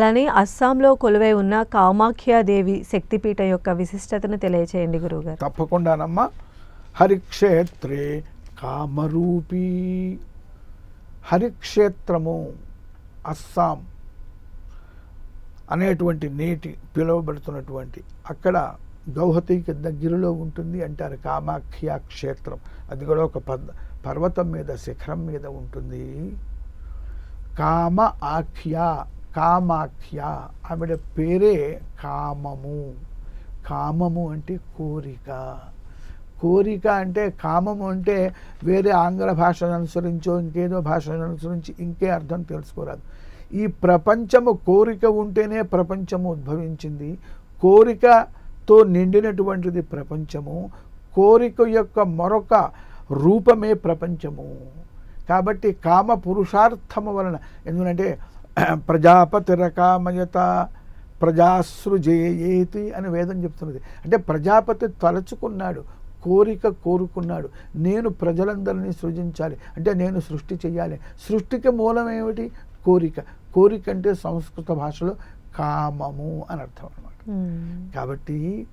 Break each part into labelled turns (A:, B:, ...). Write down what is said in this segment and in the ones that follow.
A: అలానే అస్సాంలో కొలువై ఉన్న కామాఖ్యాదేవి శక్తిపీఠ యొక్క విశిష్టతను తెలియచేయండి గురువుగారు.
B: తప్పకుండానమ్మా. హరిక్షేత్రే కామరూపీ. హరిక్షేత్రము అస్సాం అనేటువంటి నేటి పిలువబడుతున్నటువంటి అక్కడ గౌహతికి దగ్గరలో ఉంటుంది అంటారు కామాఖ్య క్షేత్రం. అది కూడా ఒక పద్ పర్వతం మీద శిఖరం మీద ఉంటుంది. కామ ఆఖ్య కామాఖ్య. ఆవిడ పేరే కామము. కామము అంటే కోరిక. కోరిక అంటే కామము అంటే వేరే ఆంగ్ల భాషను అనుసరించో ఇంకేదో భాషను అనుసరించి ఇంకే అర్థం తెలుసుకోరాదు. ఈ ప్రపంచము కోరిక ఉంటేనే ప్రపంచము ఉద్భవించింది. కోరికతో నిండినటువంటిది ప్రపంచము. కోరిక యొక్క మరొక రూపమే ప్రపంచము. కాబట్టి కామ పురుషార్థము వలన ఎందుకంటే ప్రజాపతిరకామయత ప్రజాసృజేయేతి అని వేదం చెప్తున్నది. అంటే ప్రజాపతి తలచుకున్నాడు కోరిక కోరుకున్నాడు. నేను ప్రజలందరినీ సృజించాలి. అంటే నేను సృష్టి చేయాలి సృష్టికి మూలం ఏమిటి? కోరిక. కోరిక అంటే సంస్కృత భాషలో కామము అని అర్థం అనమాట. కాబట్టి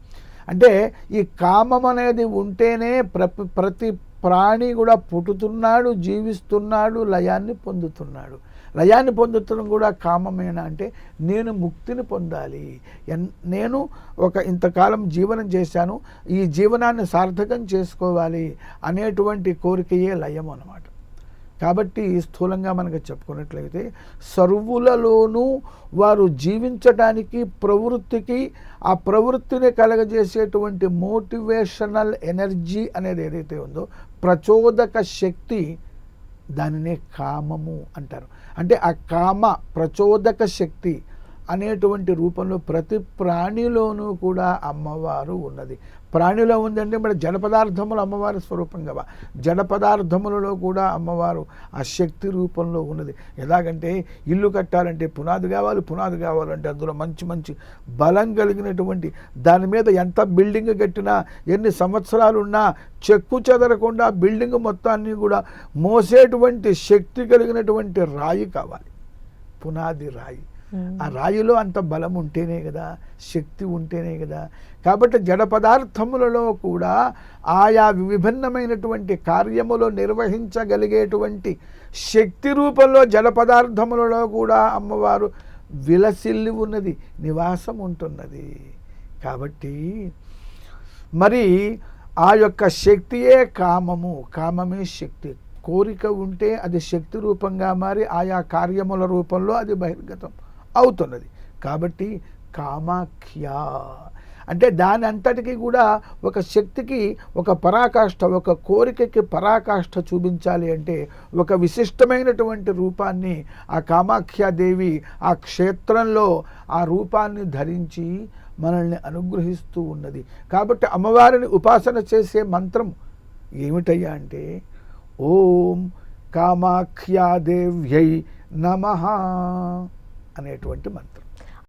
B: అంటే ఈ కామం అనేది ఉంటేనే ప్ర ప్రతి ప్రాణి కూడా పుట్టుతున్నాడు జీవిస్తున్నాడు లయాన్ని పొందుతున్నాడు. లయాన్ని పొందుతున్న కూడా కామమేనా అంటే నేను ముక్తిని పొందాలి. ఎన్ నేను ఒక ఇంతకాలం జీవనం చేశాను ఈ జీవనాన్ని సార్థకం చేసుకోవాలి అనేటువంటి కోరికయే లయం అన్నమాట. కాబట్టి స్థూలంగా మనకు చెప్పుకున్నట్లయితే సర్వులలోనూ వారు జీవించడానికి ప్రవృత్తికి ఆ ప్రవృత్తిని కలగజేసేటువంటి మోటివేషనల్ ఎనర్జీ అనేది ఏదైతే ఉందో ప్రచోదక శక్తి దానినే కామము అంటారు. అంటే ఆ కామ ప్రచోదక శక్తి అనేటువంటి రూపంలో ప్రతి ప్రాణిలోనూ కూడా అమ్మవారు ఉన్నది. ప్రాణిలో ఉందంటే మరి జడ పదార్థములు అమ్మవారి స్వరూపం కదా. జడ పదార్థములలో కూడా అమ్మవారు ఆ శక్తి రూపంలో ఉన్నది. ఎలాగంటే ఇల్లు కట్టాలంటే పునాది కావాలి పునాది కావాలంటే అందులో మంచి మంచి బలం కలిగినటువంటి దాని మీద ఎంత బిల్డింగ్ కట్టినా ఎన్ని సంవత్సరాలు ఉన్నా చెక్కు చెదరకుండా బిల్డింగ్ మొత్తాన్ని కూడా మోసేటువంటి శక్తి కలిగినటువంటి రాయి కావాలి. పునాది రాయి. ఆ రాయిలో అంత బలం ఉంటేనే కదా శక్తి ఉంటేనే కదా. కాబట్టి జడ పదార్థములలో కూడా ఆయా విభిన్నమైనటువంటి కార్యములు నిర్వహించగలిగేటువంటి శక్తి రూపంలో జడ పదార్థములలో కూడా అమ్మవారు విలసిల్లి ఉన్నది నివాసం ఉంటున్నది. కాబట్టి మరి ఆ యొక్క శక్తియే కామము కామమే శక్తి. కోరిక ఉంటే అది శక్తి రూపంగా మారి ఆయా కార్యముల రూపంలో అది బహిర్గతం. అవుతున్నది. కాబట్టి కామాఖ్య. అంటే దాని అంతటికి కూడా ఒక శక్తికి ఒక పరాకాష్ఠ ఒక కోరికకి పరాకాష్ఠ చూపించాలి అంటే ఒక విశిష్టమైనటువంటి రూపాన్ని ఆ కామాఖ్యాదేవి ఆ క్షేత్రంలో ఆ రూపాన్ని ధరించి మనల్ని అనుగ్రహిస్తూ ఉన్నది. కాబట్టి అమ్మవారిని ఉపాసన చేసే మంత్రం ఏమిటయ్యా అంటే ఓం కామాఖ్యాదేవ్యై నమ. అనేటువంటి మంత్రం.